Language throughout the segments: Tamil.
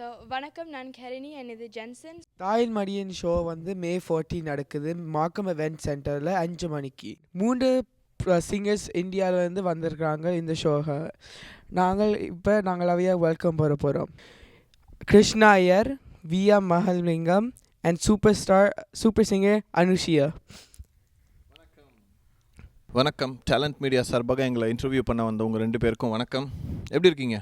ஸோ வணக்கம் நான் கரிணி and இது ஜென்சன் தாயின் மடியின் ஷோ வந்து மே 14 நடக்குது. மாக்கம் event சென்டரில் அஞ்சு மணிக்கு. மூன்று சிங்கர்ஸ் இந்தியாவிலேருந்து வந்திருக்காங்க இந்த ஷோவை நாங்கள் இப்போ நாங்கள் அவையா வெல்கம் போட போகிறோம் கிருஷ்ணா ஐயர் வியா Mahalingam and super star super singer Anushya. வணக்கம். டேலண்ட் மீடியா சார்பாக எங்களை இன்டர்வியூ பண்ண வந்த உங்கள் ரெண்டு பேருக்கும் வணக்கம். எப்படி இருக்கீங்க?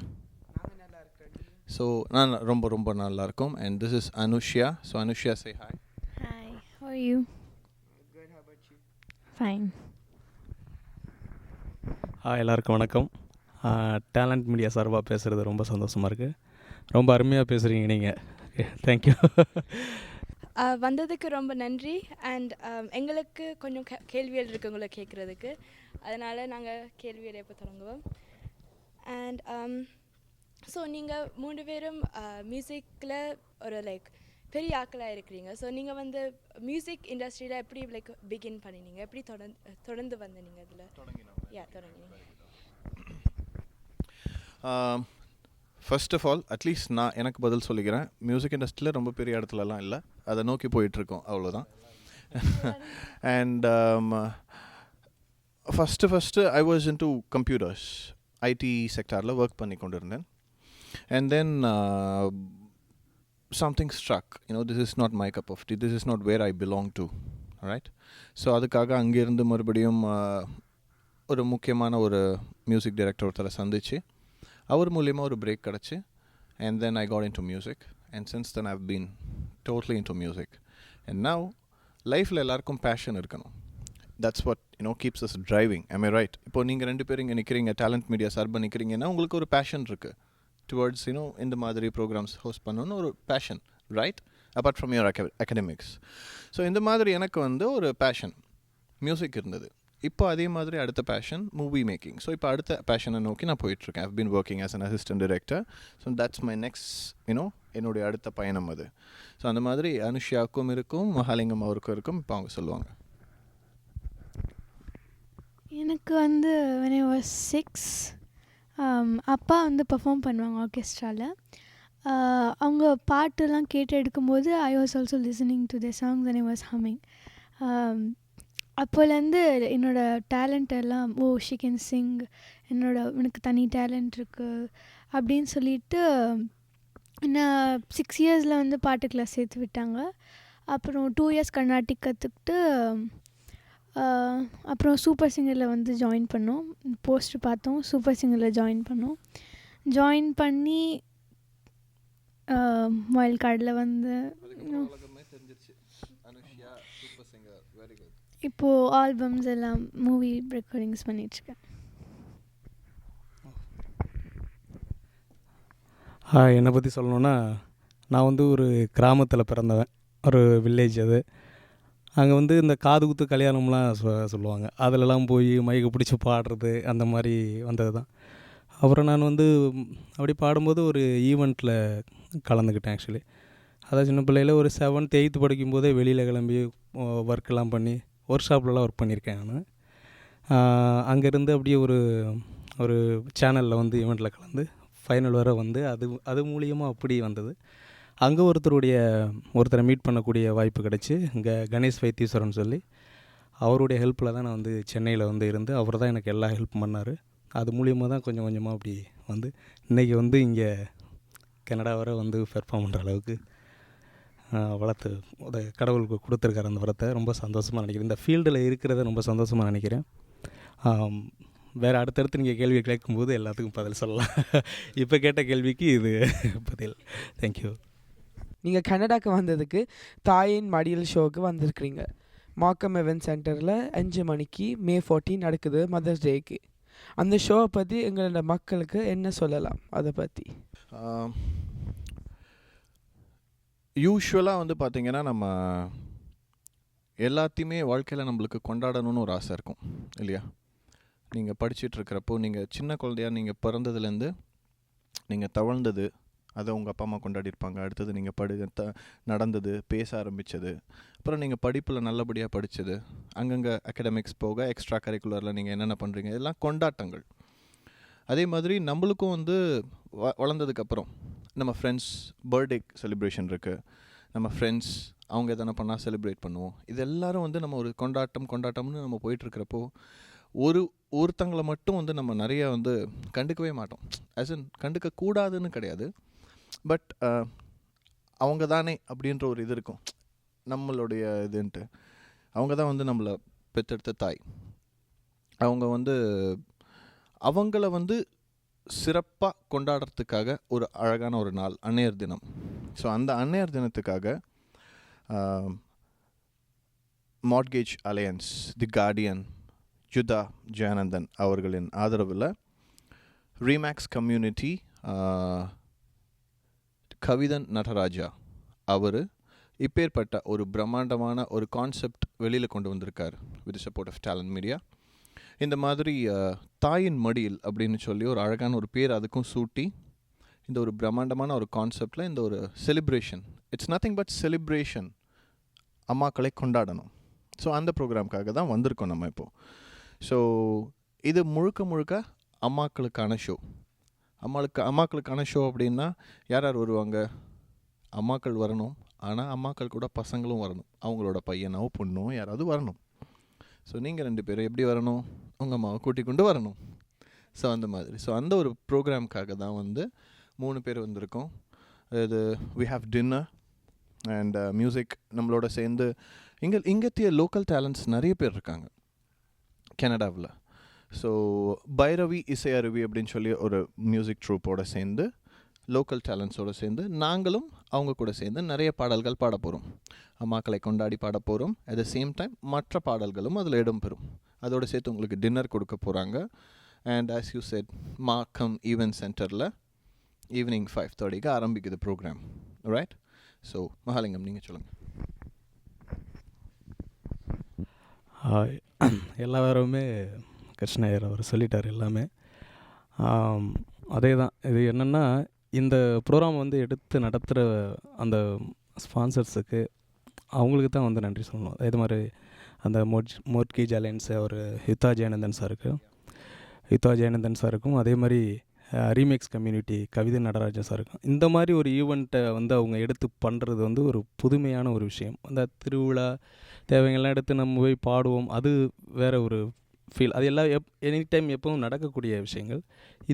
ஸோ நான் ரொம்ப ரொம்ப நல்லா இருக்கும் and this is Anushya so Anushya say hi Hi, how are you? Fine. ஆ எல்லாருக்கும் வணக்கம். டேலண்ட் மீடியா சார்பாக பேசுகிறது ரொம்ப சந்தோஷமாக இருக்குது ரொம்ப அருமையாக பேசுகிறீங்க நீங்கள் தேங்க்யூ வந்ததுக்கு ரொம்ப நன்றி. அண்ட் எங்களுக்கு கொஞ்சம் கே- கேள்விகள் இருக்கு உங்களை கேட்குறதுக்கு அதனால் நாங்கள் கேள்விகளை இப்போ தொடங்குவோம். அண்ட் ஸோ நீங்கள் மூணு பேரும் மியூசிக்கில் ஒரு லைக் பெரிய ஆக்களாக இருக்கிறீங்க. ஸோ நீங்கள் வந்து மியூசிக் இண்டஸ்ட்ரியில் எப்படி லைக் பிகின் பண்ணினீங்க? எப்படி தொடர்ந்து தொடர்ந்து வந்த நீங்கள் அதில் யா தொடங்கினீங்க. First of all at least நான் எனக்கு பதில் சொல்லிக்கிறேன். மியூசிக் இண்டஸ்ட்ரியில் ரொம்ப பெரிய இடத்துலலாம் இல்லை. அதை நோக்கி போயிட்டுருக்கோம் அவ்வளோதான் and first first I was into computers IT செக்டாரில் ஒர்க் பண்ணி கொண்டு இருந்தேன் and then something struck you know this is not my cup of tea this is not where I belong to right so அதுக்காக அங்கேருந்து மறுபடியும் uh, ஒரு முக்கியமான ஒரு மியூசிக் டைரக்டர் ஒருத்தரை சந்திச்சு அவர் மூலியமாக ஒரு பிரேக் கிடச்சி and then I got into music and since then have been totally into music and now லைஃப்பில் எல்லாருக்கும் பேஷன் இருக்கணும் that's what you know keeps us driving I right இப்போ நீங்கள் ரெண்டு பேரும் இங்கே நிற்கிறீங்க டேலண்ட் மீடியா சார்பாக நிற்கிறீங்கன்னா உங்களுக்கு ஒரு பேஷன் இருக்குது டுவர்ட்ஸ் யூனோ இந்த மாதிரி ப்ரோக்ராம்ஸ் ஹோஸ்ட் பண்ணணும்னு ஒரு passion right apart from your academics so இந்த மாதிரி எனக்கு வந்து ஒரு பேஷன் மியூசிக் இருந்தது. இப்போ அதே மாதிரி அடுத்த பேஷன் மூவி மேக்கிங் ஸோ இப்போ அடுத்த பேஷனை நோக்கி நான் போயிட்டுருக்கேன். I've been working as an assistant director so that's my next you know என்னுடைய அடுத்த பயணம் அது. ஸோ அந்த மாதிரி அனுஷியாவுக்கும் இருக்கும் மகாலிங்கம் அவருக்கும் இருக்கும் இப்போ அவங்க சொல்லுவாங்க. எனக்கு வந்து சிக்ஸ் அப்பா வந்து பெர்ஃபார்ம் பண்ணுவாங்க ஆர்கெஸ்ட்ராவில் அவங்க பாட்டெல்லாம் கேட்டு எடுக்கும்போது I was also listening to the songs and I was humming அப்போலேருந்து என்னோடய டேலண்ட் எல்லாம் ஓ ஷி கேன் சிங் என்னோட எனக்கு தனி டேலண்ட் இருக்குது அப்படின்னு சொல்லிட்டு என்ன சிக்ஸ் இயர்ஸில் வந்து பாட்டு கிளாஸ் சேர்த்து விட்டாங்க. அப்புறம் டூ இயர்ஸ் கர்நாட்டிக் கற்றுக்கிட்டு அப்புறம் சூப்பர் சிங்கரில் வந்து ஜாயின் பண்ணோம். போஸ்ட் பார்த்தோம் சூப்பர் சிங்கரில் ஜாயின் பண்ணோம். ஜாயின் பண்ணி மொபைல் கார்டில் வந்து இப்போது ஆல்பம்ஸ் எல்லாம் மூவி ரெக்கார்டிங்ஸ் பண்ணிகிட்ருக்கேன் என்னை பற்றி சொல்லணுன்னா நான் வந்து ஒரு கிராமத்தில் பிறந்தவன். ஒரு வில்லேஜ் அது. அங்கே வந்து இந்த காது குத்து கல்யாணம்லாம் சொ சொல்லுவாங்க. அதிலலாம் போய் மைக்கு பிடிச்சி பாடுறது அந்த மாதிரி வந்தது தான் அப்புறம் நான் வந்து அப்படி பாடும்போது ஒரு ஈவெண்ட்டில் கலந்துக்கிட்டேன் ஆக்சுவலி அதான் சின்ன பிள்ளையில் ஒரு செவன்த் எயித்து படிக்கும்போதே வெளியில் கிளம்பி ஒர்க்கெல்லாம் பண்ணி ஒர்க் ஷாப்லலாம் ஒர்க் பண்ணியிருக்கேன் நான். அங்கேருந்து அப்படியே ஒரு ஒரு சேனலில் வந்து ஈவெண்ட்டில் கலந்து ஃபைனல் வர வந்து அது அது மூலியமாக அப்படி வந்தது. அங்கே ஒருத்தருடைய ஒருத்தரை மீட் பண்ணக்கூடிய வாய்ப்பு கிடச்சி. இங்கே கணேஷ் வைத்தீஸ்வரன் சொல்லி அவருடைய ஹெல்ப்பில் தான் நான் வந்து சென்னையில் வந்து இருந்து அவர் தான் எனக்கு எல்லா ஹெல்ப் பண்ணார். அது மூலியமாக தான் கொஞ்சம் கொஞ்சமாக அப்படி வந்து இன்றைக்கி வந்து இங்கே கனடா வரை வந்து பெர்ஃபார்ம் பண்ணுற அளவுக்கு வளர்த்து அதை கடவுளுக்கு கொடுத்துருக்காரு அந்த வரத்தை. ரொம்ப சந்தோஷமாக நினைக்கிறேன். இந்த ஃபீல்டில் இருக்கிறத ரொம்ப சந்தோஷமாக நினைக்கிறேன். வேறு அடுத்தடுத்து நீங்கள் கேள்வி கேட்கும்போது எல்லாத்துக்கும் பதில் சொல்லலாம். இப்போ கேட்ட கேள்விக்கு இது பதில். தேங்க்யூ நீங்கள் கனடாக்கு வந்ததுக்கு தாயின் மடியல் ஷோவுக்கு வந்திருக்கிறீங்க. மாக்கம் event சென்டரில் அஞ்சு மணிக்கு மே 14 நடக்குது மதர்ஸ் டேக்கு. அந்த ஷோவை பற்றி எங்களோட மக்களுக்கு என்ன சொல்லலாம் அதை பற்றி யூஸ்வலாக வந்து பார்த்திங்கன்னா நம்ம எல்லாத்தையுமே வாழ்க்கையில் நம்மளுக்கு கொண்டாடணும்னு ஒரு ஆசை இருக்கும் இல்லையா? நீங்கள் படிச்சுட்டு இருக்கிறப்போ நீங்கள் சின்ன குழந்தையாக நீங்கள் பிறந்ததுலேருந்து நீங்கள் தவழ்ந்தது அதை உங்கள் அப்பா அம்மா கொண்டாடியிருப்பாங்க. அடுத்தது நீங்கள் படி த நடந்தது பேச ஆரம்பித்தது அப்புறம் நீங்கள் படிப்பில் நல்லபடியாக படித்தது அங்கங்கே அகடமிக்ஸ் போக எக்ஸ்ட்ரா கரிக்குலரில் நீங்கள் என்னென்ன பண்ணுறீங்க இதெல்லாம் கொண்டாட்டங்கள். அதே மாதிரி நம்மளுக்கும் வந்து வ வளர்ந்ததுக்கப்புறம் நம்ம ஃப்ரெண்ட்ஸ் பர்த்டே செலிப்ரேஷன் இருக்குது நம்ம ஃப்ரெண்ட்ஸ் அவங்க எதனா பண்ணால் செலிப்ரேட் பண்ணுவோம். இது எல்லாரும் வந்து நம்ம ஒரு கொண்டாட்டம் கொண்டாட்டம்னு நம்ம போயிட்டுருக்கிறப்போ ஒரு ஒருத்தங்களை மட்டும் வந்து நம்ம நிறைய வந்து கண்டுக்கவே மாட்டோம். ஆஸ் இன் கண்டுக்க கூடாதுன்னு கிடையாது. பட் uh, அவங்க தானே அப்படின்ற ஒரு இது இருக்கும். நம்மளுடைய இதுன்ட்டு. அவங்க தான் வந்து நம்மளை பெற்றெடுத்த தாய். அவங்க வந்து அவங்கள வந்து சிறப்பாக கொண்டாடுறதுக்காக ஒரு அழகான ஒரு நாள் அன்னையர் தினம். ஸோ அந்த அன்னையர் தினத்துக்காக mortgage alliance the guardian Judha Jeyanandan அவர்களின் ஆதரவில் ரீமேக்ஸ் கம்யூனிட்டி கவிதன் நடராஜா அவர் இப்பேற்பட்ட ஒரு பிரம்மாண்டமான ஒரு கான்செப்ட் வெளியில் கொண்டு வந்திருக்கார். With support of talent media இந்த மாதிரி தாயின் மடியில் அப்படின்னு சொல்லி ஒரு அழகான ஒரு பேர் அதுக்கும் சூட்டி இந்த ஒரு பிரம்மாண்டமான ஒரு கான்செப்டில் இந்த ஒரு celebration it's nothing but celebration அம்மாக்களை கொண்டாடணும். ஸோ அந்த ப்ரோக்ராம்க்காக தான் வந்திருக்கோம் நம்ம இப்போது ஸோ இது முழுக்க முழுக்க அம்மாக்களுக்கான ஷோ அம்மாளுக்கு அம்மாக்களுக்கான ஷோ அப்படின்னா யார் யார் வருவாங்க? அம்மாக்கள் வரணும். ஆனால் அம்மாக்கள் கூட பசங்களும் வரணும். அவங்களோட பையனோ பொண்ணோ யாராவது வரணும். ஸோ நீங்கள் ரெண்டு பேரும் எப்படி வரணும்? உங்கள் அம்மாவை கூட்டிக் கொண்டு வரணும். ஸோ அந்த மாதிரி. ஸோ அந்த ஒரு ப்ரோக்ராம்க்காக தான் வந்து மூணு பேர் வந்திருக்கோம். இது we have dinner and music நம்மளோட சேர்ந்து இங்கே இங்கத்திய லோக்கல் டேலண்ட்ஸ் நிறைய பேர் இருக்காங்க. கனடாவில். ஸோ பைரவி இசை அருவி அப்படின்னு சொல்லி ஒரு மியூசிக் ட்ரூப்போடு சேர்ந்து லோக்கல் டேலண்ட்ஸோடு சேர்ந்து நாங்களும் அவங்க கூட சேர்ந்து நிறைய பாடல்கள் பாட போகிறோம் அம்மாக்களை கொண்டாடி பாட போகிறோம் அட் த சேம் டைம் மற்ற பாடல்களும் அதில் இடம்பெறும் அதோடு சேர்த்து உங்களுக்கு டின்னர் கொடுக்க போகிறாங்க and as you said Markham event centre evening five தேர்ட்டிக்கு ஆரம்பிக்குது ப்ரோக்ராம் ரைட் ஸோ மகாலிங்கம் நீங்கள் சொல்லுங்கள் எல்லாருமே கிருஷ்ணயர் அவர் சொல்லிட்டார் எல்லாமே. அதே தான் இது என்னென்னா இந்த ப்ரோக்ராம் வந்து எடுத்து நடத்துகிற அந்த ஸ்பான்சர்ஸுக்கு அவங்களுக்கு தான் வந்து நன்றி சொல்லணும். இது மாதிரி அந்த மோட் மோட்கேஜ் அலையன்ஸ் அவர் யுத்தா ஜெயநந்தன் சாருக்கு யுத்தா ஜெயநந்தன் சாருக்கும் அதே மாதிரி ரீமேக்ஸ் கம்யூனிட்டி கவிதை நடராஜன் சாருக்கும். இந்த மாதிரி ஒரு ஈவெண்ட்டை வந்து அவங்க எடுத்து பண்ணுறது வந்து ஒரு புதுமையான ஒரு விஷயம். அந்த திருவிழா தேவைங்கள்லாம் எடுத்து நம்ம போய் பாடுவோம் அது வேறு ஒரு ஃபீல் அது எல்லாம் எப் எனி டைம் எப்பவும் நடக்கக்கூடிய விஷயங்கள்.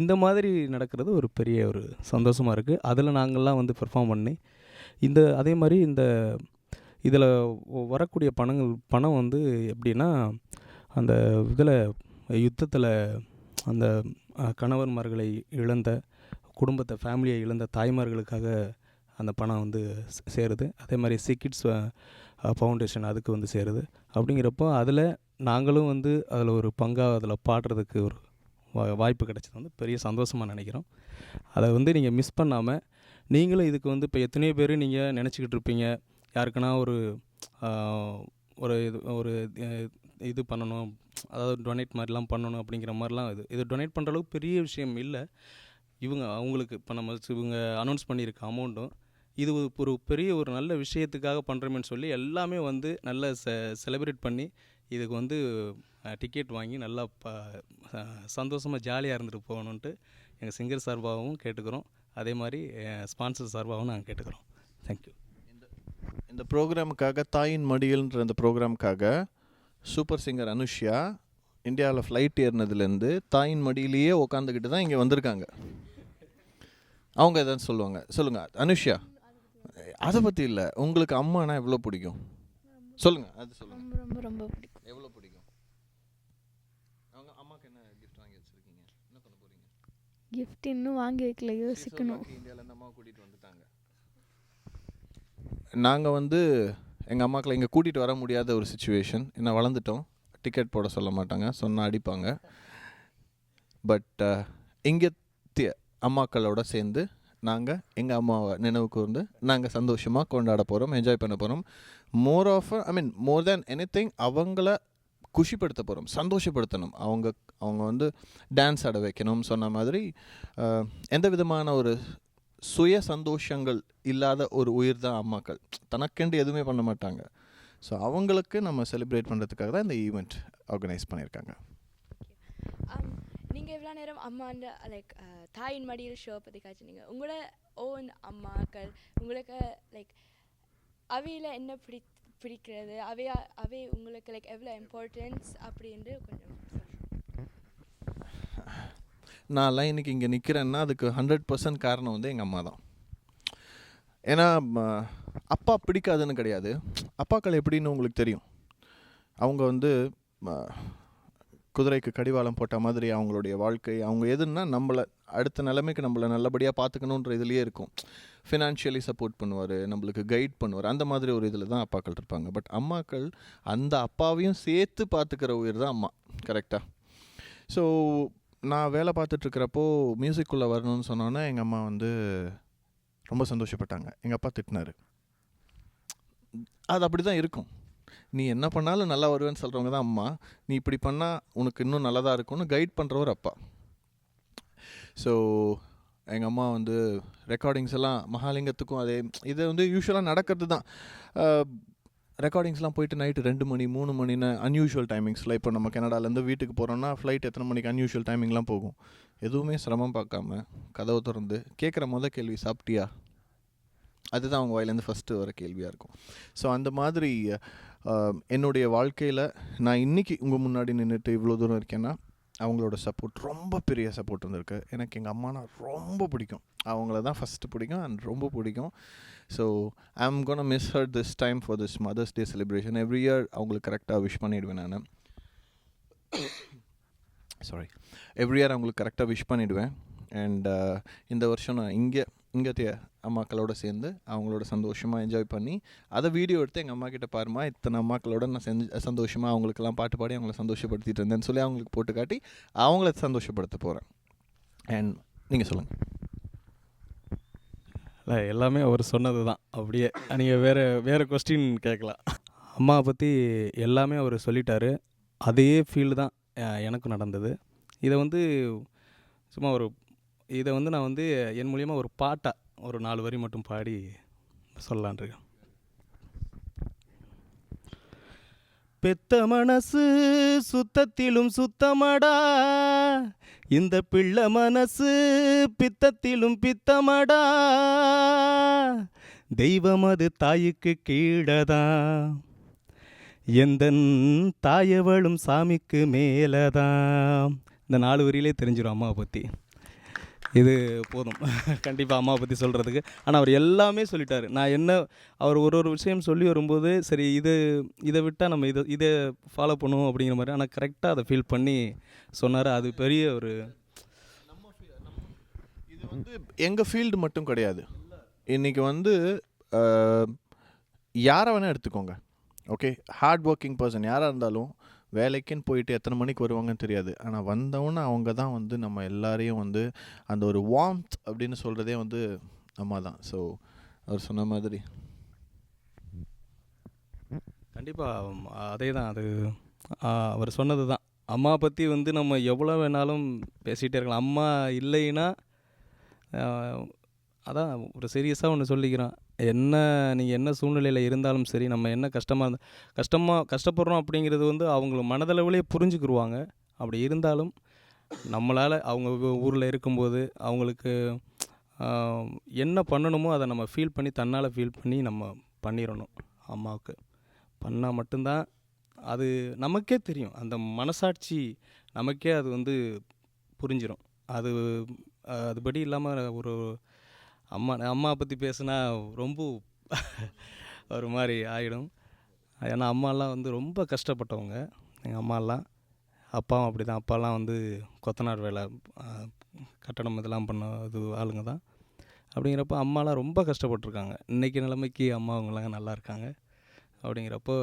இந்த மாதிரி நடக்கிறது ஒரு பெரிய ஒரு சந்தோஷமாக இருக்குது அதில் நாங்கள்லாம் வந்து பெர்ஃபார்ம் பண்ணி இந்த அதே மாதிரி இந்த இதில் வரக்கூடிய பணங்கள் பணம் வந்து எப்படின்னா அந்த இதில் யுத்தத்தில் அந்த கணவன்மார்களை இழந்த குடும்பத்தை ஃபேமிலியை இழந்த தாய்மார்களுக்காக அந்த பணம் வந்து சேருது. அதே மாதிரி சீக்கிட்ஸ் ஃபவுண்டேஷன் அதுக்கு வந்து சேருது. அப்படிங்கிறப்போ அதில் நாங்களும் வந்து அதில் ஒரு பங்காக அதில் பாடுறதுக்கு ஒரு வா- வாய்ப்பு கிடைச்சது வந்து பெரிய சந்தோஷமாக நினைக்கிறோம். அதை வந்து நீங்கள் மிஸ் பண்ணாமல் நீங்களும் இதுக்கு வந்து இப்போ எத்தனையோ பேர் நீங்கள் நினச்சிக்கிட்டு இருப்பீங்க. யாருக்குன்னா ஒரு ஒரு இது ஒரு இது பண்ணணும் அதாவது டொனேட் மாதிரிலாம் பண்ணணும் அப்படிங்கிற மாதிரிலாம் இது இது டொனேட் பண்ணுற அளவுக்கு பெரிய விஷயம் இல்லை. இவங்க அவங்களுக்கு இப்போ நம்ம இவங்க அனௌன்ஸ் பண்ணியிருக்க அமௌண்ட்டும் இது ஒரு பெரிய ஒரு நல்ல விஷயத்துக்காக பண்ணுறோமேன்னு சொல்லி எல்லாமே வந்து நல்லா செ செலிப்ரேட் பண்ணி இதுக்கு வந்து டிக்கெட் வாங்கி நல்லா ப சந்தோஷமாக ஜாலியாக இருந்துட்டு போகணுன்ட்டு எங்கள் சிங்கர் சார்பாகவும் கேட்டுக்கிறோம். அதே மாதிரி ஸ்பான்சர் சார்பாகவும் நாங்கள் கேட்டுக்கிறோம். தேங்க்யூ இந்த ப்ரோக்ராமுக்காக தாயின் மடியல்ன்ற இந்த ப்ரோக்ராமுக்காக சூப்பர் சிங்கர் அனுஷ்யா இந்தியாவில் ஃப்ளைட் ஏறினதுலேருந்து தாயின் மடியிலேயே உக்காந்துக்கிட்டு தான் இங்கே வந்திருக்காங்க. அவங்க எதாவது சொல்லுவாங்க. சொல்லுங்கள் அனுஷ்யா. அதை பற்றி இல்லை. உங்களுக்கு அம்மானா எவ்வளோ பிடிக்கும்? சொல்லுங்கள் அது சொல்லுங்கள் ரொம்ப ரொம்ப ரொம்ப பிடிக்கும். எவ்வளோ பிடிக்கும்? அவங்க அம்மாவுக்கு என்ன கிஃப்ட் வாங்கி வச்சுருக்கீங்க? என்ன பண்ண போகிறீங்க கிஃப்ட் இன்னும் வாங்கி வைக்கல யோசிக்கணும். இந்தியாவிலேருந்து அம்மாவை கூட்டிகிட்டு வந்துட்டாங்க. நாங்கள் வந்து எங்கள் அம்மாக்களை இங்கே கூட்டிகிட்டு வர முடியாத ஒரு சுச்சுவேஷன் என்ன வளர்ந்துட்டோம். டிக்கெட் போட சொல்ல மாட்டாங்க. சொன்னால் அடிப்பாங்க. பட் இங்கே அம்மாக்களோட சேர்ந்து நாங்கள் எங்கள் அம்மாவை நினைவு கூர்ந்து நாங்கள் சந்தோஷமாக கொண்டாட போகிறோம் என்ஜாய் பண்ண போகிறோம் more of I mean more than anything அவங்கள குஷிப்படுத்த போகிறோம் சந்தோஷப்படுத்தணும். அவங்க அவங்க வந்து டான்ஸ் ஆட வைக்கணும் சொன்ன மாதிரி எந்த விதமான ஒரு சுய சந்தோஷங்கள் இல்லாத ஒரு உயிர் தான் அம்மாக்கள். தனக்கென்று எதுவுமே பண்ண மாட்டாங்க. ஸோ அவங்களுக்கு நம்ம செலிப்ரேட் பண்ணுறதுக்காக தான் இந்த ஈவெண்ட் ஆர்கனைஸ் பண்ணியிருக்காங்க. எல்லா நேரம் அம்மாண்ட லைக் uh, தாயின் மடியில் ஷோ பற்றி காய்ச்சினீங்க உங்களோட ஓன் அம்மாக்கள் உங்களுக்கு லைக் அவையில் என்ன பிடி பிடிக்கிறது? அவை அவை உங்களுக்கு லைக் எவ்வளோ இம்பார்ட்டன்ஸ் அப்படின்ட்டு கொஞ்சம் நான் நான்லாம் இன்றைக்கி இங்கே நிற்கிறேன்னா அதுக்கு ஹண்ட்ரட் பர்சன்ட் காரணம் வந்து எங்கள் அம்மா தான். ஏன்னா அப்பா பிடிக்காதுன்னு கிடையாது. அப்பாக்கள் எப்படின்னு உங்களுக்கு தெரியும். அவங்க வந்து குதிரைக்கு கடிவாளம் போட்ட மாதிரி அவங்களுடைய வாழ்க்கை அவங்க எதுன்னா நம்மளை அடுத்த நிலைமைக்கு நம்மளை நல்லபடியாக பார்த்துக்கணுன்ற இதுலேயே இருக்கும். ஃபினான்ஷியலி சப்போர்ட் பண்ணுவார் நம்மளுக்கு கைட் பண்ணுவார் அந்த மாதிரி ஒரு இதில் தான் அப்பாக்கள் இருப்பாங்க. பட் அம்மாக்கள் அந்த அப்பாவையும் சேர்த்து பார்த்துக்கிற உயிர் தான் அம்மா கரெக்டாக ஸோ நான் வேலை பார்த்துட்ருக்கிறப்போ மியூசிக்குள்ளே வரணும்னு சொன்னோன்னே எங்கள் அம்மா வந்து ரொம்ப சந்தோஷப்பட்டாங்க. எங்கள் அப்பா திட்டினார். அது அப்படி தான் இருக்கும். நீ என்ன பண்ணாலும் நல்லா வருவேன்னு சொல்கிறவங்க தான் அம்மா. நீ இப்படி பண்ணால் உனக்கு இன்னும் நல்லதாக இருக்கும்னு கைட் பண்ணுறவர் அப்பா. ஸோ எங்கள் அம்மா வந்து ரெக்கார்டிங்ஸ் எல்லாம் மகாலிங்கத்துக்கும் அதே இது வந்து யூஸ்வலாக நடக்கிறது தான். ரெக்கார்டிங்ஸ்லாம் போயிட்டு நைட்டு ரெண்டு மணி மூணு மணின்னு அன்யூஷுவல் டைமிங்ஸில் இப்போ நம்ம கனடாலேருந்து வீட்டுக்கு போகிறோன்னா ஃப்ளைட் எத்தனை மணிக்கு அன்யூஷுவல் டைமிங்லாம் போகும். எதுவுமே சிரமம் பார்க்காம கதவை திறந்து கேட்குற முத கேள்வி சாப்பிட்டியா? அதுதான் அவங்க வாயிலேருந்து ஃபஸ்ட்டு வர கேள்வியாக இருக்கும். ஸோ அந்த மாதிரி என்னுடைய வாழ்க்கையில் நான் இன்றைக்கி உங்கள் முன்னாடி நின்றுட்டு இவ்வளோ தூரம் இருக்கேன்னா அவங்களோட சப்போர்ட் ரொம்ப பெரிய சப்போர்ட் இருந்திருக்கு எனக்கு எங்கள் அம்மானா ரொம்ப பிடிக்கும். அவங்கள தான் ஃபஸ்ட்டு பிடிக்கும் அண்ட் ரொம்ப பிடிக்கும். So I am gonna miss her this time for this mother's day celebration every year அவங்களுக்கு கரெக்டாக விஷ் பண்ணிவிடுவேன் நான். சாரி எவ்ரி இயர் அவங்களுக்கு கரெக்டாக விஷ் பண்ணிவிடுவேன் அண்ட் இந்த வருஷம் நான் இங்கே இங்கே அம்மாக்களோட சேர்ந்து அவங்களோட சந்தோஷமாக என்ஜாய் பண்ணி அதை வீடியோ எடுத்து எங்கள் அம்மா கிட்ட பாருமா இத்தனை அம்மாக்களோட நான் செஞ்சு சந்தோஷமாக அவங்களுக்கெல்லாம் பாட்டு பாடி அவங்கள சந்தோஷப்படுத்திட்டு இருந்தேன்னு சொல்லி அவங்களுக்கு போட்டு காட்டி அவங்கள சந்தோஷப்படுத்த போகிறேன் அண்ட் நீங்கள் சொல்லுங்கள் இல்லை எல்லாமே அவர் சொன்னது தான் அப்படியே நீங்கள் வேறு வேறு கொஸ்டின் கேட்கலாம். அம்மாவை பற்றி எல்லாமே அவர் சொல்லிட்டாரு. அதே ஃபீல் தான் எனக்கும் நடந்தது. இதை வந்து சும்மா ஒரு இதை வந்து நான் வந்து என் மூலியமாக ஒரு பாட்டாக ஒரு நாலு வரி மட்டும் பாடி சொல்லலான் பெத்த மனசு சுத்தத்திலும் சுத்தமடா. இந்த பிள்ளை மனசு பித்தத்திலும் பித்தமடா. தெய்வம் அது தாய்க்கு கீழதான் எந்த தாயவளும் சாமிக்கு மேலதான் இந்த நாலு வரியிலே தெரிஞ்சிடும் அம்மாவை பற்றி இது போதும். கண்டிப்பாக அம்மாவை பற்றி சொல்கிறதுக்கு ஆனால் அவர் எல்லாமே சொல்லிட்டார். நான் என்ன அவர் ஒரு ஒரு விஷயம் சொல்லி வரும்போது சரி இது இதை விட்டால் நம்ம இதை இதை ஃபாலோ பண்ணுவோம் அப்படிங்கிற மாதிரி ஆனால் கரெக்டாக அதை ஃபீல் பண்ணி சொன்னார். அது பெரிய ஒரு இது வந்து எங்கள் ஃபீல்டு மட்டும் கிடையாது. இன்றைக்கி வந்து யாரை வேணால் எடுத்துக்கோங்க. ஓகே ஹார்ட் ஒர்க்கிங் பர்சன் யாராக இருந்தாலும் வேலைக்குன்னு போயிட்டு எத்தனை மணிக்கு வருவாங்கன்னு தெரியாது. ஆனால் வந்தவொன்னே அவங்க தான் வந்து நம்ம எல்லாரையும் வந்து அந்த ஒரு வார்ம்த் அப்படின்னு சொல்கிறதே வந்து அம்மா தான். ஸோ அவர் சொன்ன மாதிரி. கண்டிப்பாக அதே தான் அது அவர் சொன்னது தான். அம்மா பற்றி வந்து நம்ம எவ்வளோ வேணாலும் பேசிகிட்டே இருக்கலாம். அம்மா இல்லைன்னா அதான் ஒரு சீரியஸாக ஒன்று சொல்லிக்கிறேன். என்ன நீங்கள் என்ன சூழ்நிலையில் இருந்தாலும் சரி நம்ம என்ன கஷ்டமாக இருந்தால் கஷ்டமாக கஷ்டப்படுறோம் அப்படிங்கிறது வந்து அவங்க மனதளவுலேயே புரிஞ்சுக்கிருவாங்க. அப்படி இருந்தாலும் நம்மளால் அவங்க ஊரில் இருக்கும்போது அவங்களுக்கு என்ன பண்ணணுமோ அதை நம்ம ஃபீல் பண்ணி தன்னால் ஃபீல் பண்ணி நம்ம பண்ணிடணும் அம்மாவுக்கு. பண்ணால் மட்டும்தான் அது நமக்கே தெரியும். அந்த மனசாட்சி நமக்கே அது வந்து புரிஞ்சிடும் அது அதுபடி இல்லாமல் ஒரு அம்மா அம்மா பற்றி பேசுனா ரொம்ப ஒரு மாதிரி ஆகிடும் ஏன்னா அம்மாலாம் வந்து ரொம்ப கஷ்டப்பட்டவங்க. எங்கள் அம்மாலாம் அப்பாவும் அப்படி தான் அப்பாலாம் வந்து கொத்தனார் வேலை கட்டணம் கட்டடம் இதெல்லாம் பண்ண இது ஆளுங்க தான். அப்படிங்கிறப்போ அம்மாலாம் ரொம்ப கஷ்டப்பட்டிருக்காங்க. இன்றைக்கி நிலைமைக்கு அம்மா அவங்களாம் நல்லா இருக்காங்க. அப்படிங்கிறப்போ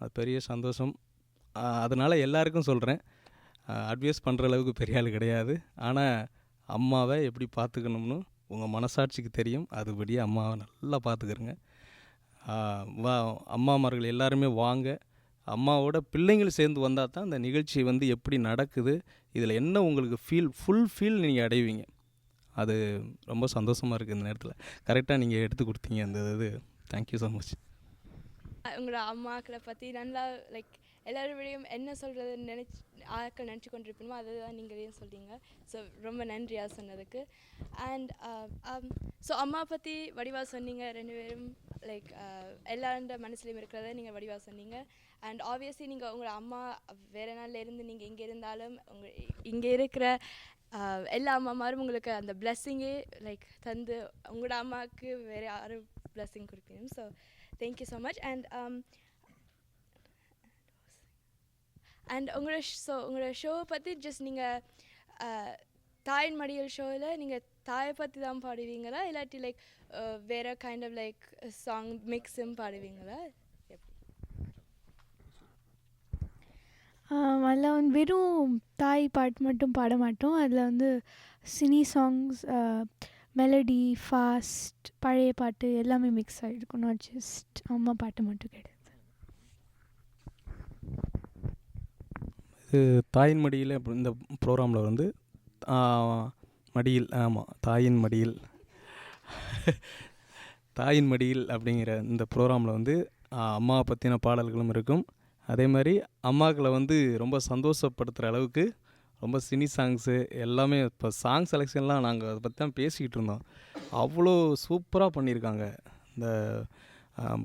அது பெரிய சந்தோஷம். அதனால் எல்லாருக்கும் சொல்கிறேன் அட்வைஸ் பண்ணுற அளவுக்கு பெரிய ஆள் கிடையாது. ஆனால் அம்மாவை எப்படி பார்த்துக்கணும்னு உங்கள் மனசாட்சிக்கு தெரியும். அதுபடி அம்மாவை நல்லா பார்த்துக்கிறங்க வா அம்மாமார்கள் எல்லாருமே வாங்க. அம்மாவோட பிள்ளைங்கள் சேர்ந்து வந்தால் தான் இந்த நிகழ்ச்சி வந்து எப்படி நடக்குது இதில் என்ன உங்களுக்கு ஃபீல் ஃபுல் ஃபீல் நீங்கள் அடைவீங்க. அது ரொம்ப சந்தோஷமாக இருக்குது இந்த நேரத்தில். கரெக்டாக நீங்கள் எடுத்து கொடுத்தீங்க அந்த இது. தேங்க்யூ ஸோ மச் உங்களோட அம்மாக்களை பற்றி நல்லா லைக் எல்லாரோடையும் என்ன சொல்கிறதுன்னு நினச்சி ஆக்கள் நினச்சி கொண்டிருப்போமோ அதை தான் நீங்களையும் சொல்கிறீங்க ஸோ ரொம்ப நன்றியாக சொன்னதுக்கு. அண்ட் ஸோ um, um, அம்மா பற்றி வடிவாக சொன்னீங்க ரெண்டு பேரும் லைக் uh, எல்லாரோட மனசுலையும் இருக்கிறத நீங்கள் வடிவாக சொன்னீங்க. அண்ட் ஆப்வியஸ்லி நீங்கள் உங்கள் அம்மா வேறு நாளில் இருந்து நீங்கள் இங்கே இருந்தாலும் உங்கள் இங்கே இருக்கிற uh, எல்லா அம்மாமாரும் உங்களுக்கு அந்த பிளெஸ்ஸிங்கே லைக் தந்து உங்களோட அம்மாவுக்கு வேறு யாரும் பிளஸ்ஸிங் கொடுக்கணும் so thank you so much and and உங்களோட ஸோ உங்களோட ஷோவை பற்றி ஜஸ்ட் நீங்கள் தாயின் மடியல் ஷோவில் நீங்கள் தாயை பற்றி தான் பாடுவீங்களா? இல்லாட்டி லைக் வேறு கைண்ட் ஆஃப் லைக் சாங் மிக்ஸும் பாடுவீங்களா? அதில் வந்து வெறும் தாய் பாட்டு மட்டும் பாட மாட்டோம். அதில் வந்து சினி சாங்ஸ் மெலடி ஃபாஸ்ட் பழைய பாட்டு எல்லாமே மிக்ஸ் ஆகிருக்கும் நாட் ஜஸ்ட் அம்மா பாட்டு மட்டும் கிடையாது தாயின் மடியில் இந்த ப்ரோக்ராமில் வந்து மடியில் ஆமாம் தாயின் மடியில். தாயின் மடியில் அப்படிங்கிற இந்த ப்ரோக்ராமில் வந்து அம்மாவை பற்றின பாடல்களும் இருக்கும். அதே மாதிரி அம்மாக்களை வந்து ரொம்ப சந்தோஷப்படுத்துகிற அளவுக்கு ரொம்ப சினி சாங்ஸு எல்லாமே இப்போ சாங் செலெக்ஷன்லாம் நாங்கள் அதை பற்றி தான் பேசிக்கிட்டு இருந்தோம். அவ்வளோ சூப்பராக பண்ணியிருக்காங்க. இந்த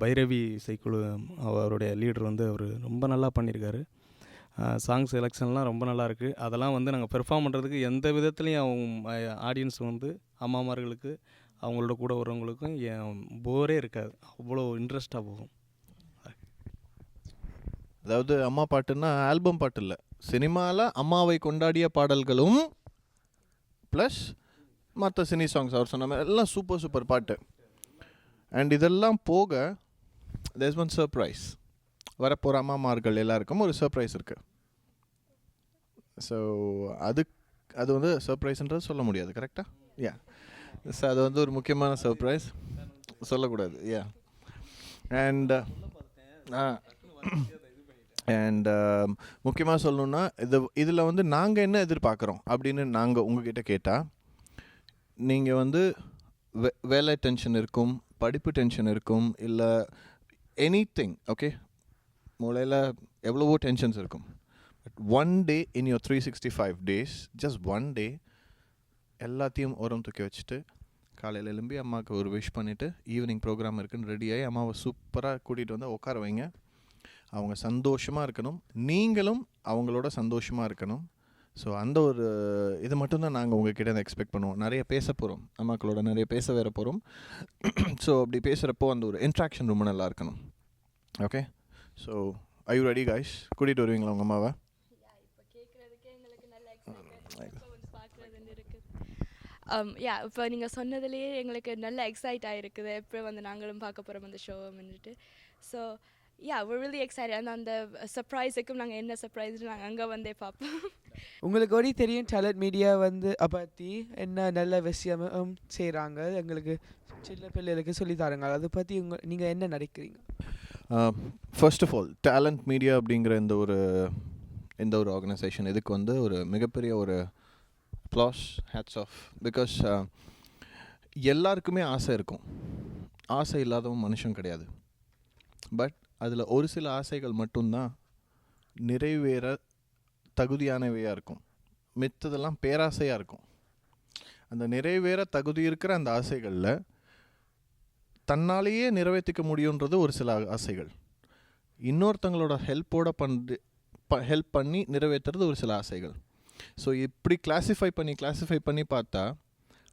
பைரவி இசைக்குழு அவருடைய லீடர் வந்து அவர் ரொம்ப நல்லா பண்ணியிருக்காரு. சாங் செலெக்ஷன்லாம் ரொம்ப நல்லாயிருக்கு. அதெல்லாம் வந்து நாங்கள் பெர்ஃபார்ம் பண்ணுறதுக்கு எந்த விதத்துலேயும் அவங்க ஆடியன்ஸ் வந்து அம்மாமார்களுக்கு அவங்களோட கூட வரவங்களுக்கும் என் போரே இருக்காது. அவ்வளோ இன்ட்ரெஸ்ட்டாக போகும். அதாவது அம்மா பாட்டுன்னா ஆல்பம் பாட்டு இல்லை. சினிமாவில் அம்மாவை கொண்டாடிய பாடல்களும் ப்ளஸ் மற்ற சினி சாங்ஸ் அவர் சொன்ன மாதிரி எல்லாம் சூப்பர் சூப்பர் பாட்டு. அண்ட் இதெல்லாம் போக தேஸ் ஒன் சர்ப்ரைஸ் வரப்போகிற அம்மாமார்கள் எல்லாருக்கும் ஒரு சர்ப்ரைஸ் இருக்குது ஸோ அது அது வந்து சர்ப்ரைஸ்ன்றது சொல்ல முடியாது கரெக்டாக யா ஸோ அது வந்து ஒரு முக்கியமான சர்ப்ரைஸ் சொல்லக்கூடாது யா அண்ட் ஆ. அண்ட் முக்கியமாக சொல்லணுன்னா இது இதில் வந்து நாங்கள் என்ன எதிர்பார்க்குறோம் அப்படின்னு நாங்கள் உங்ககிட்ட கேட்டால் நீங்கள் வந்து வே வேலை டென்ஷன் இருக்கும் படிப்பு டென்ஷன் இருக்கும் இல்லை எனி திங் ஓகே மூளையில் எவ்வளவோ டென்ஷன்ஸ் இருக்கும். One day in your three sixty five days just one day எல்லாத்தையும் ஓரம் தூக்கி வச்சுட்டு காலையில் எழும்பி அம்மாவுக்கு ஒரு விஷ் பண்ணிவிட்டு ஈவினிங் ப்ரோக்ராம் இருக்குன்னு ரெடியாகி அம்மாவை சூப்பராக கூட்டிகிட்டு வந்து உட்கார வைங்க. அவங்க சந்தோஷமாக இருக்கணும். நீங்களும் அவங்களோட சந்தோஷமாக இருக்கணும். ஸோ அந்த ஒரு இது மட்டும்தான் நாங்கள் உங்ககிட்ட இருந்து எக்ஸ்பெக்ட் பண்ணுவோம். நிறைய பேச போகிறோம் அம்மாக்களோட நிறைய பேச வேற போகிறோம் ஸோ அப்படி பேசுகிறப்போ அந்த ஒரு இன்ட்ராக்ஷன் ரொம்ப நல்லா இருக்கணும். Okay so I you ready guys கூட்டிகிட்டு வருவீங்களா உங்கள் அம்மாவை இப்போ கேட்குறதுக்கே எங்களுக்கு நல்ல எக்ஸைட்மெண்ட் இப்போ வந்து பார்க்குறதுன்னு இருக்குது யா இப்போ நீங்கள் சொன்னதுலேயே எங்களுக்கு நல்ல எக்ஸைட் ஆகிருக்குது எப்போ வந்து நாங்களும் பார்க்க போகிறோம் அந்த ஷோவை வந்துட்டு ஸோ யா really excited. அந்த அந்த சர்ப்ரைஸுக்கும் நாங்கள் என்ன சர்ப்ரைஸ் நாங்கள் அங்கே வந்தே பார்ப்போம். உங்களுக்கு ஒரு தெரியும் டேலண்ட் மீடியா வந்து பற்றி என்ன நல்ல விஷயம் செய்கிறாங்க எங்களுக்கு சின்ன பிள்ளைகளுக்கு சொல்லி தராங்க. அதை பற்றி உங்க நீங்கள் என்ன நினைக்கிறீங்க? First of all talent media அப்படிங்கிற இந்த ஒரு எந்த ஒரு ஆர்கனைசேஷன் இதுக்கு வந்து ஒரு மிகப்பெரிய ஒரு ப்ளாஸ் ஹேட்ஸ் ஆஃப் பிகாஸ் எல்லாருக்குமே ஆசை இருக்கும். ஆசை இல்லாதவன் மனுஷன் கிடையாது. பட் அதில் ஒரு சில ஆசைகள் மட்டும்தான் நிறைவேற தகுதியானவையாக இருக்கும். மித்ததெல்லாம் பேராசையாக இருக்கும். அந்த நிறைவேற தகுதி இருக்கிற அந்த ஆசைகளில் தன்னாலேயே நிறைவேற்றிக்க முடியுன்றது ஒரு சில ஆசைகள். இன்னொருத்தங்களோட ஹெல்ப்போட ப ஹெல்ப் பண்ணி நிறைவேற்றுறது ஒரு சில ஆசைகள். ஸோ இப்படி கிளாஸிஃபை பண்ணி கிளாஸிஃபை பண்ணி பார்த்தா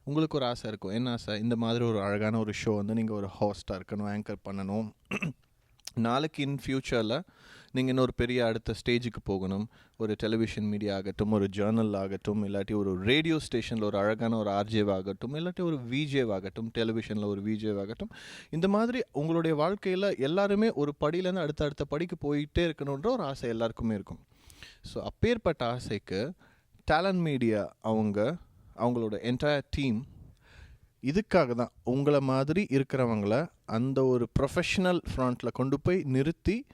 உங்களுக்கு ஒரு ஆசை இருக்கும். என்ன ஆசை? இந்த மாதிரி ஒரு அழகான ஒரு ஷோ வந்து நீங்கள் ஒரு ஹோஸ்ட்டாக இருக்கணும் ஆங்கர் பண்ணணும். நாளைக்கு இன் ஃப்யூச்சரில் நீங்கள் இன்னொரு பெரிய அடுத்த ஸ்டேஜுக்கு போகணும். ஒரு டெலிவிஷன் மீடியா ஆகட்டும் ஒரு ஜேர்னல் ஆகட்டும் இல்லாட்டி ஒரு ரேடியோ ஸ்டேஷனில் ஒரு அழகான ஒரு ஆர்ஜேவ் ஆகட்டும் இல்லாட்டி ஒரு விஜேவ் ஆகட்டும் டெலிவிஷனில் ஒரு விஜேவ் ஆகட்டும். இந்த மாதிரி உங்களுடைய வாழ்க்கையில் எல்லாருமே ஒரு படியிலேருந்து அடுத்த அடுத்த படிக்கு போயிட்டே இருக்கணுன்ற ஒரு ஆசை எல்லாருக்குமே இருக்கும். ஸோ அப்பேற்பட்ட ஆசைக்கு டேலண்ட் மீடியா அவங்க அவங்களோட என்டையர் டீம் இதுக்காக தான் உங்களை மாதிரி இருக்கிறவங்கள அந்த ஒரு ப்ரொஃபஷ்னல் ஃப்ரண்ட்டில் கொண்டு போய் நிறுத்தி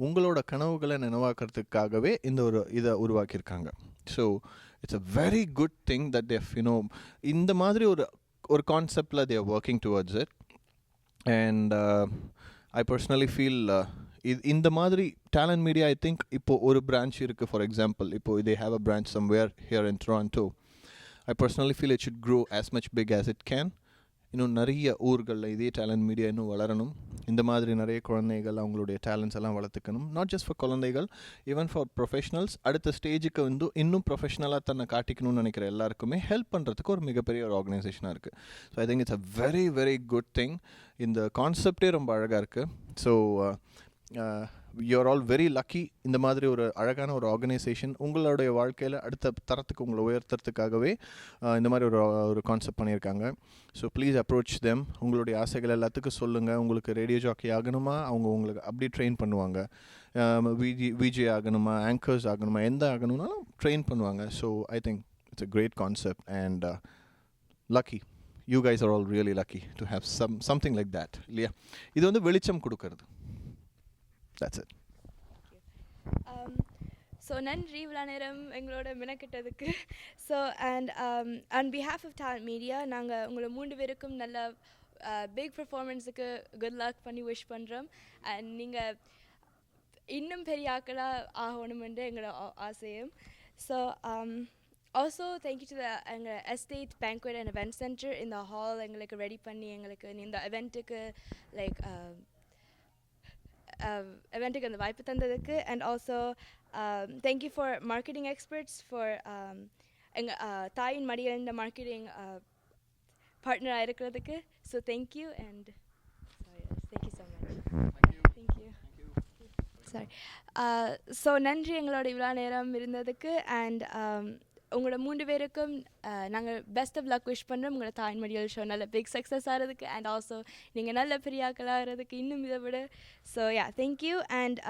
உங்களோட கனவுகளை நினைவாக்கிறதுக்காகவே இந்த ஒரு இதை உருவாக்கியிருக்காங்க. So it's a very good thing that F you know இந்த மாதிரி ஒரு ஒரு கான்செப்டில் they're working towards it and I personally feel இது இந்த மாதிரி டேலண்ட் மீடியா ஐ திங்க் இப்போது ஒரு பிரான்ச் இருக்குது ஃபார் எக்ஸாம்பிள் இப்போ இதே have a branch somewhere here in to I personally feel it should grow as much big as it can இன்னும் நிறைய ஊர்களில் இதே டேலண்ட் மீடியா இன்னும் வளரணும். இந்த மாதிரி நிறைய குழந்தைகள் அவங்களுடைய டேலண்ட்ஸ் எல்லாம் வளர்த்துக்கணும். நாட் ஜஸ்ட் ஃபார் குழந்தைகள் ஈவன் ஃபார் ப்ரொஃபஷனல்ஸ் அடுத்த ஸ்டேஜுக்கு வந்து இன்னும் ப்ரொஃபஷனலாக தன்னை காட்டிக்கணும்னு நினைக்கிற எல்லாருக்குமே ஹெல்ப் பண்ணுறதுக்கு ஒரு மிகப்பெரிய ஒரு ஆர்கனைசேஷனாக இருக்குது so I think it's a very very good thing இந்த கான்செப்டே ரொம்ப அழகாக இருக்குது so uh, uh, you are all very lucky இந்த மாதிரி ஒரு அழகான ஒரு ஆர்கனைசேஷன் உங்களுடைய வாழ்க்கையில் அடுத்த தரத்துக்கு உங்களை உயர்த்துறதுக்காகவே இந்த மாதிரி ஒரு ஒரு கான்செப்ட் பண்ணியிருக்காங்க. ஸோ ப்ளீஸ் அப்ரோச் தெம் உங்களுடைய ஆசைகள் எல்லாத்துக்கும் சொல்லுங்கள் உங்களுக்கு ரேடியோ ஜாக்கி ஆகணுமா? அவங்க உங்களுக்கு அப்படி ட்ரெயின் பண்ணுவாங்க. விஜி விஜே ஆகணுமா? ஆங்கர்ஸ் ஆகணுமா? எந்த ஆகணும்னாலும் ட்ரெயின் பண்ணுவாங்க. So I think it's a great concept and lucky you guys are all really lucky to have some something like that இல்லையா? இது வந்து வெளிச்சம் கொடுக்கறது. தட்ஸ் இட் ஸோ நன்றி இவ்வளோ நேரம் எங்களோட மெனக்கிட்டதுக்கு. So and on behalf of Tall media நாங்கள் உங்களை மூன்று பேருக்கும் நல்ல பிக் பர்ஃபார்மன்ஸுக்கு குட் லக் பண்ணி விஷ் பண்ணுறோம் அண்ட் நீங்கள் இன்னும் பெரிய ஆக்களாக ஆகணுமென்று எங்களோட ஆசையும். So also thank you to the எங்கள் estate banquet and event centre இந்த ஹால் எங்களுக்கு ரெடி பண்ணி எங்களுக்கு இந்த event-க்கு லைக் uh, event-க்கு அந்த வாய்ப்பு தந்ததுக்கு and also thank you for marketing experts for எங்கள் தாயின் மடியில் இந்த மார்க்கெட்டிங் பார்ட்னராக இருக்கிறதுக்கு so thank you and thank you so much thank you sorry so நன்றி எங்களோட இவ்வளோ நேரம் இருந்ததுக்கு அண்ட் உங்களோட மூன்று பேருக்கும் நாங்கள் பெஸ்ட் ஆஃப் லக் விஷ் பண்ணுறோம் உங்களோட தாய்மொழிகள் ஷோ நல்ல பிக் சக்ஸஸ் ஆகிறதுக்கு அண்ட் ஆல்சோ நீங்கள் நல்ல பெரியாக்கள் ஆகிறதுக்கு இன்னும் இதை விட. So ya thank you and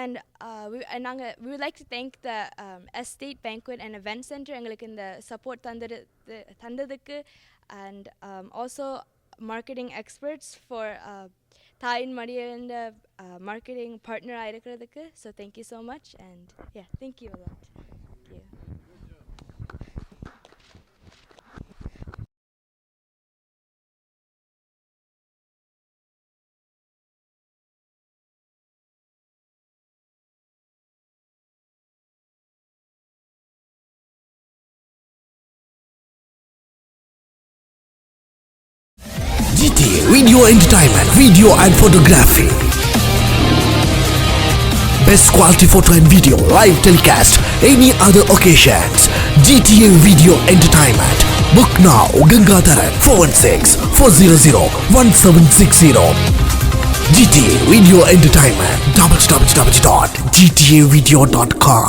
and நாங்கள் we like to thank the estate banquet and event centre எங்களுக்கு இந்த சப்போர்ட் தந்தது தந்ததுக்கு and also marketing experts for தாயின் மடியில் மார்க்கெட்டிங் பார்ட்னராக இருக்கிறதுக்கு. So thank you so much and ya thank you lot GTA Video Entertainment, Video and Photography. Best quality photo and video, live telecast, any other occasions. GTA Video Entertainment. Book now, Gangadharan 416 400 1760. GTA Video Entertainment. www.gtavideo.com.